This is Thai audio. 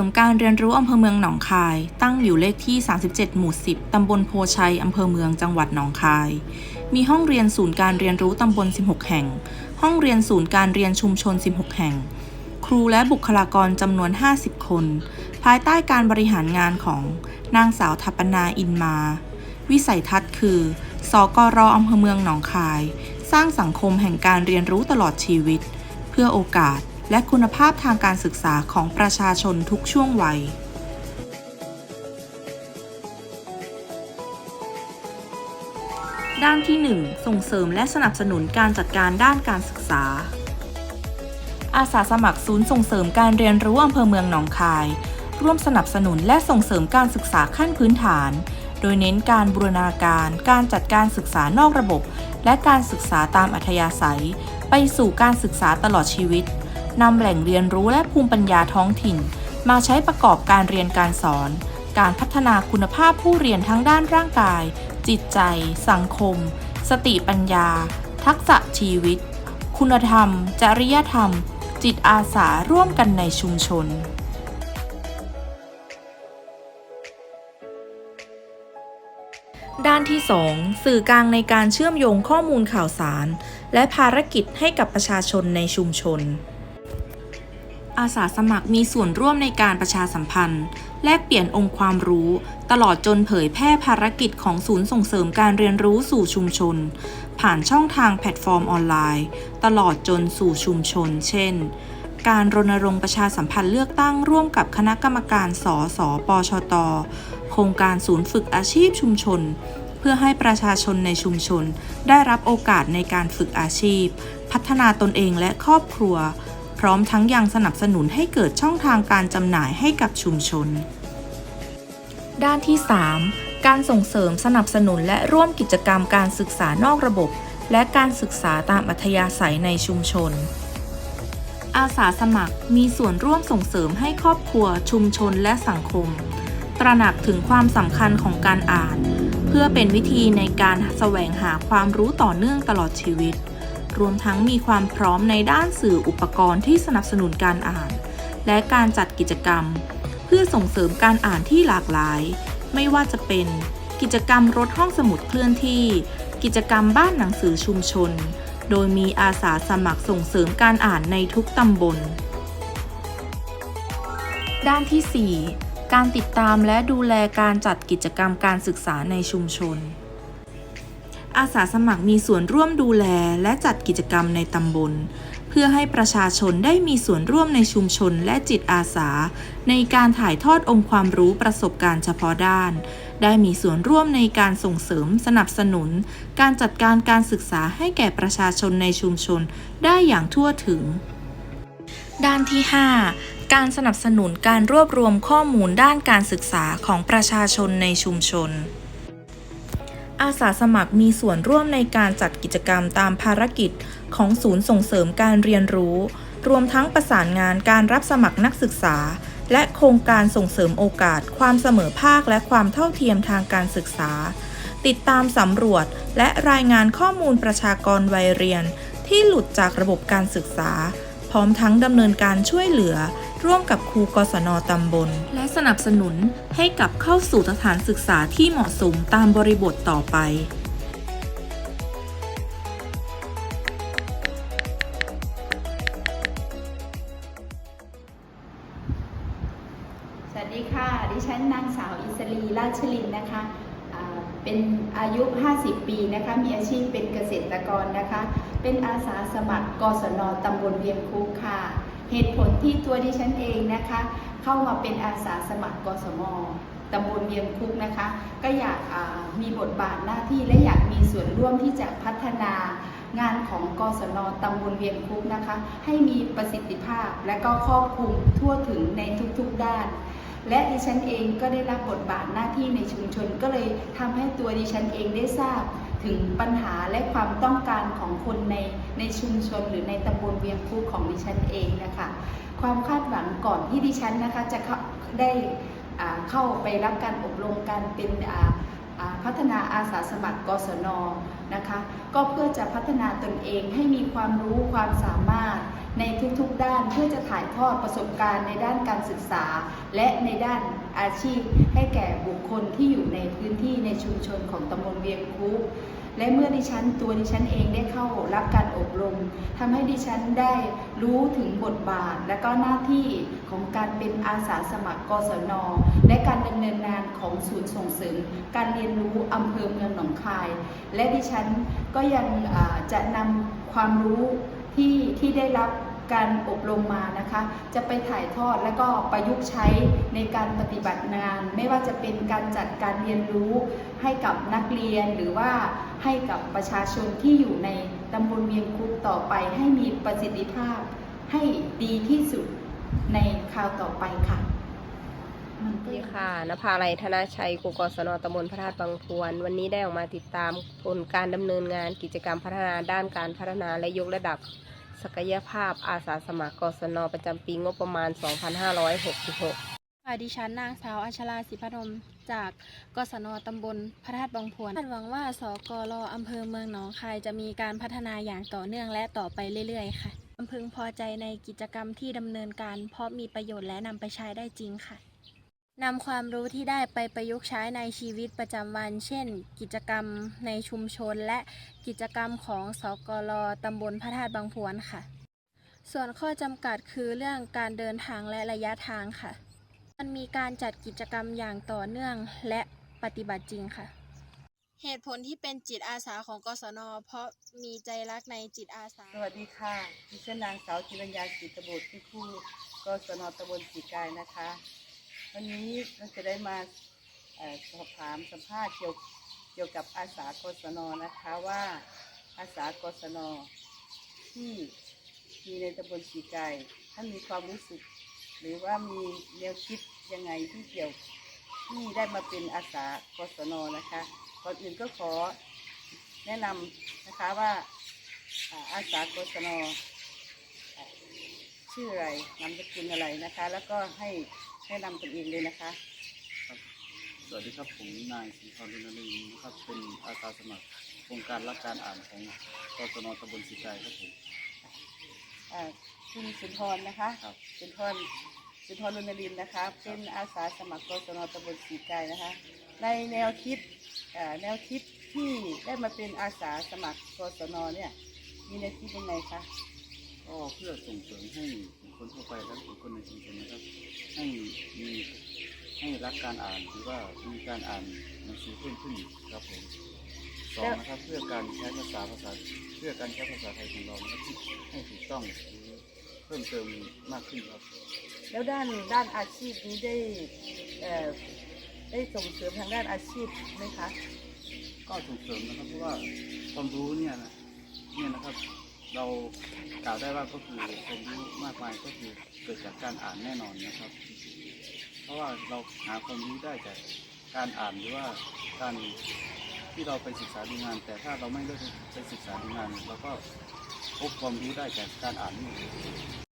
ริมการเรียนรู้อำเภอเมืองหนองคาย ตั้งอยู่เลขที่ 37 หมู่ 10 ตำบลโพชัย อำเภอเมืองจังหวัดหนองคาย มีห้องเรียนศูนย์การเรียนรู้ตำบล 16 แห่ง ห้องเรียนศูนย์การเรียนชุมชน 16 แห่ง ครูและบุคลากรจำนวน 50 คน ภายใต้การบริหารงานของนางสาวทัปนาอินมา วิสัยทัศน์คือ สกรอำเภอเมืองหนองคาย สร้างสังคมแห่งการเรียนรู้ตลอดชีวิต เพื่อโอกาส และคุณภาพทางการศึกษาของประชาชนทุกช่วงวัย ด้านที่ 1 ส่งเสริมและสนับสนุนการจัดการด้านการศึกษา อาสาสมัครศูนย์ส่งเสริมการเรียนรู้อำเภอเมืองหนองคาย ร่วมสนับสนุนและส่งเสริมการศึกษาขั้นพื้นฐาน โดยเน้นการบูรณาการ การจัดการศึกษานอกระบบ และการศึกษาตามอัธยาศัย ไปสู่การศึกษาตลอดชีวิต นำแหล่งเรียนรู้และภูมิปัญญาท้องถิ่น มาใช้ประกอบการเรียนการสอน การพัฒนาคุณภาพผู้เรียนทั้งด้านร่างกาย จิตใจ สังคม สติปัญญา ทักษะชีวิต คุณธรรม จริยธรรม จิตอาสาร่วมกันในชุมชนด้านที่ 2 สื่อกลางในการเชื่อมโยงข้อมูลข่าวสาร และภารกิจให้กับประชาชนในชุมชน อาสาสมัครมีส่วนร่วมในการประชาสัมพันธ์ แลกเปลี่ยนองค์ความรู้ ตลอดจนเผยแพร่ภารกิจของศูนย์ส่งเสริมการเรียนรู้สู่ชุมชน ผ่านช่องทางแพลตฟอร์มออนไลน์ ตลอดจนสู่ชุมชน เช่น การรณรงค์ประชาสัมพันธ์เลือกตั้งร่วมกับคณะกรรมการสสปชต โครงการศูนย์ฝึกอาชีพชุมชนเพื่อให้ประชาชนในชุมชน ได้รับโอกาสในการฝึกอาชีพ พัฒนาตนเองและครอบครัว พร้อมทั้งยังสนับสนุนให้เกิดช่องทางการจำหน่ายให้กับชุมชน ด้านที่ 3 การส่งเสริมสนับสนุนและร่วมกิจกรรมการศึกษานอกระบบ และการศึกษาตามอัธยาศัยในชุมชน อาสาสมัครมีส่วนร่วมส่งเสริมให้ครอบครัว ชุมชนและสังคม ตระหนักถึงความสำคัญของการอ่าน เพื่อเป็นวิธีในการแสวงหาความรู้ต่อเนื่องตลอดชีวิต รวมทั้งมีความพร้อมในด้านสื่ออุปกรณ์ที่สนับสนุนการอ่าน และการจัดกิจกรรม เพื่อส่งเสริมการอ่านที่หลากหลาย ไม่ว่าจะเป็น กิจกรรมรถห้องสมุดเคลื่อนที่ กิจกรรมบ้านหนังสือชุมชน โดยมีอาสาสมัครส่งเสริมการอ่านในทุกตำบล ด้านที่ 4 การติดตามและดูแลการจัดกิจกรรมการศึกษาในชุมชน อาสาสมัครมีส่วนร่วมดูแลและจัดกิจกรรมในตำบล เพื่อให้ประชาชนได้มีส่วนร่วมในชุมชนและจิตอาสา ในการถ่ายทอดองค์ความรู้ประสบการณ์เฉพาะด้าน ได้มีส่วนร่วมในการส่งเสริมสนับสนุน การจัดการการศึกษาให้แก่ประชาชนในชุมชนได้อย่างทั่วถึง ด้านที่ 5การสนับสนุนการรวบรวมข้อมูลด้านการศึกษาของประชาชนในชุมชน อาสาสมัครมีส่วนร่วมในการจัดกิจกรรมตามภารกิจของศูนย์ส่งเสริมการเรียนรู้ รวมทั้งประสานงานการรับสมัครนักศึกษา และโครงการส่งเสริมโอกาส ความเสมอภาคและความเท่าเทียมทางการศึกษา ติดตามสำรวจ และรายงานข้อมูลประชากรวัยเรียน ที่หลุดจากระบบการศึกษา พร้อมทั้งดำเนินการช่วยเหลือ ร่วมกับครูกศนตำบล และสนับสนุนให้กลับเข้าสู่สถานศึกษาที่เหมาะสมตามบริบทต่อไปสวัสดีค่ะ ดิฉันนางสาวอิสรีราชลินนะคะเป็นอายุ 50 ปีนะคะ มีอาชีพเป็นเกษตรกรนะคะ เป็นอาสาสมัครกศนตำบลเวียงคุกค่ะ เหตุผลที่ตัวดิฉันเองนะคะ เข้ามาเป็นอาสาสมัครกสมตำบลเวียงคุกนะคะ ก็อยากมีบทบาทหน้าที่และอยากมีส่วนร่วมที่จะพัฒนางานของกศนตำบลเวียงคุกนะคะ ให้มีประสิทธิภาพและก็ครอบคลุมทั่วถึงในทุกๆด้าน และดิฉันเองก็ได้รับบทบาทหน้าที่ในชุมชน ก็เลยทำให้ตัวดิฉันเองได้ทราบ ถึงปัญหาและความต้องการของคนในในชุมชน หรือในตำบลเวียงคุกของดิฉันเองนะคะความคาดหวังก่อนที่ดิฉันนะคะจะได้อ่าเข้าไปรับการอบรมการเป็นอ่าพัฒนาอาสาสมัครกศนนะคะ ก็เพื่อจะพัฒนาตนเองให้มีความรู้ความสามารถในทุกๆด้านเพื่อจะถ่ายทอดประสบการณ์ในด้านการศึกษาและในด้านอาชีพ ให้แก่บุคคลที่อยู่ในพื้นที่ในชุมชนของตำบลเวียงคุและเมื่อดิฉันตัวดิฉันเองได้เข้ารับการอบรมทำให้ดิฉันได้รู้ถึงบทบาท และก็หน้าที่ของการเป็นอาสาสมัครกศน และการดำเนินงานของศูนย์ส่งเสริม การเรียนรู้อำเภอเมืองหนองคาย และดิฉันก็ยังจะนำความรู้ที่ที่ได้รับ การอบรมมานะคะ จะไปถ่ายทอดและก็ประยุกต์ใช้ในการปฏิบัติงาน ไม่ว่าจะเป็นการจัดการเรียนรู้ให้กับนักเรียนหรือว่าให้กับประชาชนที่อยู่ในตำบลเวียงคุกต่อไป ให้มีประสิทธิภาพให้ดีที่สุดในคราวต่อไปค่ะนก็สวัสดีค่ะนภาลัยธนาชัยครูกศนตำบลพระธาตุบางพวน วันนี้ได้ออกมาติดตามผลการดำเนินงานกิจกรรมพัฒนาด้านการพัฒนาและยกระดับ ศักยภาพอาสาสมัครกศนประจำปีงบประมาณ 2566ค่ะดิฉันนางสาวอัชราศิพนมจากกศนตำบลพระธาตุบางพวนคาดหวังว่าสกรอำเภอเมืองหนองคายจะมีการพัฒนาอย่างต่อเนื่องและต่อไปเรื่อยๆ ค่ะ อำเภอพอใจในกิจกรรมที่ดำเนินการเพราะมีประโยชน์และนำไปใช้ได้จริงค่ะ นำความรู้ที่ได้ไปประยุกต์ใช้ในชีวิตประจำวัน เช่น กิจกรรมในชุมชน และกิจกรรมของสกรตำบลพระธาตุบางพวนค่ะ ส่วนข้อจำกัดคือเรื่องการเดินทางและระยะทางค่ะ มันมีการจัดกิจกรรมอย่างต่อเนื่องและปฏิบัติจริงค่ะ เหตุผลที่เป็นจิตอาสาของกศน เพราะมีใจรักในจิตอาสา สวัสดีค่ะดิฉันนางสาวจิรัญญาจิตบุตรที่ครูกศนตำบลสีกายนะคะ วันนี้เราจะได้มาสอบถามสัมภาษณ์เกี่ยวเกี่ยวกับอาสากศนนะคะว่าอาสากศนที่มีในตำบลสีไกายท่านมีความรู้สึก หรือว่ามีแนวคิดยังไงที่เกี่ยวที่ได้มาเป็นอาสากศนนะคะก่อนอื่นก็ขอแนะนำนะคะว่าอาสากศนอ ชื่ออะไรนามสกุลอะไรนะคะ แล้วก็ให้แนะนำตัวเองเลยนะคะ สวัสดีครับ ผมนายสีทรดุลนีนะครับ เป็นอาสาสมัครโครงการรักการอ่านของกศนตำบลสีไกครับผมอ่าคุณสุนทรนะคะ ครับ สุนทรสุนทรลุนลินนะคะ เป็นอาสาสมัครกศนตำบลสีไกนะคะ ในแนวคิดอ่าแนวคิดที่ได้มาเป็นอาสาสมัครกศนเนี่ยมีแนวคิดยังไงคะ ก็เพื่อส่งเสริมให้บุคคลทั่วไปและบุคคลในชุมชนนะครับให้มีให้รักการอ่านหรือว่ามีการอ่านหนังสือเพิ่มขึ้นครับผมสองนะครับเพื่อการใช้ภาษาภาษาเพื่อการใช้ภาษาไทยของเรานะครับที่ให้ถูกต้องหรือเพิ่มเติมมากขึ้นครับแล้วด้านด้านอาชีพนี้ได้เอ่อได้ส่งเสริมทางด้านอาชีพไหมคะก็ส่งเสริมนะครับเพราะว่าความรู้เนี่ยนะเนี่ยนะครับ เรากล่าวได้ว่าก็คือความรู้มากมายก็คือเกิดจากการอ่านแน่นอนนะครับ เพราะว่าเราหาความรู้ได้จากการอ่านหรือว่าการที่เราไปศึกษาดูงาน แต่ถ้าเราไม่ได้ไปศึกษาดูงานเราก็พบความรู้ได้จากการอ่านนี่